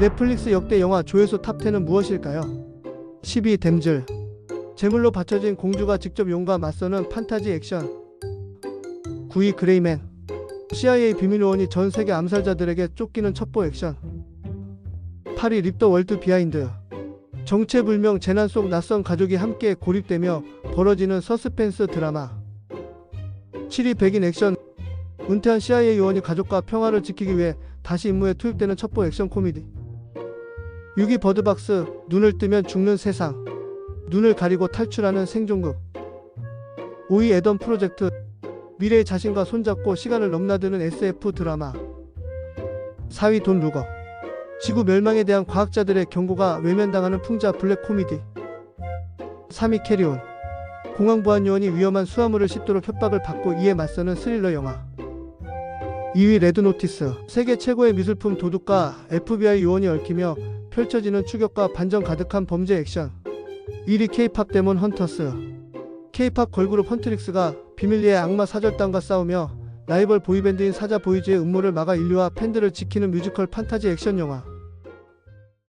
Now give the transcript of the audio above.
넷플릭스 역대 영화 조회수 탑10은 무엇일까요? 12. 댐즐. 제물로 바쳐진 공주가 직접 용과 맞서는 판타지 액션. 9위 그레이맨. CIA 비밀요원이 전 세계 암살자들에게 쫓기는 첩보 액션. 8위 립더 월드 비하인드. 정체불명 재난 속 낯선 가족이 함께 고립되며 벌어지는 서스펜스 드라마. 7위 백인 액션. 은퇴한 CIA 요원이 가족과 평화를 지키기 위해 다시 임무에 투입되는 첩보 액션 코미디 6위 버드박스 눈을 뜨면 죽는 세상 눈을 가리고 탈출하는 생존극 5위 에던 프로젝트 미래의 자신과 손잡고 시간을 넘나드는 SF 드라마. 4위 돈 루거. 지구 멸망에 대한 과학자들의 경고가 외면당하는 풍자 블랙 코미디. 3위 캐리온. 공항 보안 요원이 위험한 수화물을 씹도록 협박을 받고 이에 맞서는 스릴러 영화. 2위 레드 노티스. 세계 최고의 미술품 도둑과 FBI 요원이 얽히며 펼쳐지는 추격과 반전 가득한 범죄 액션. 1위 K-팝 데몬 헌터스. K-팝 걸그룹 헌트릭스가 비밀리에 악마 사절단과 싸우며 라이벌 보이밴드인 사자 보이즈의 음모를 막아 인류와 팬들을 지키는 뮤지컬 판타지 액션 영화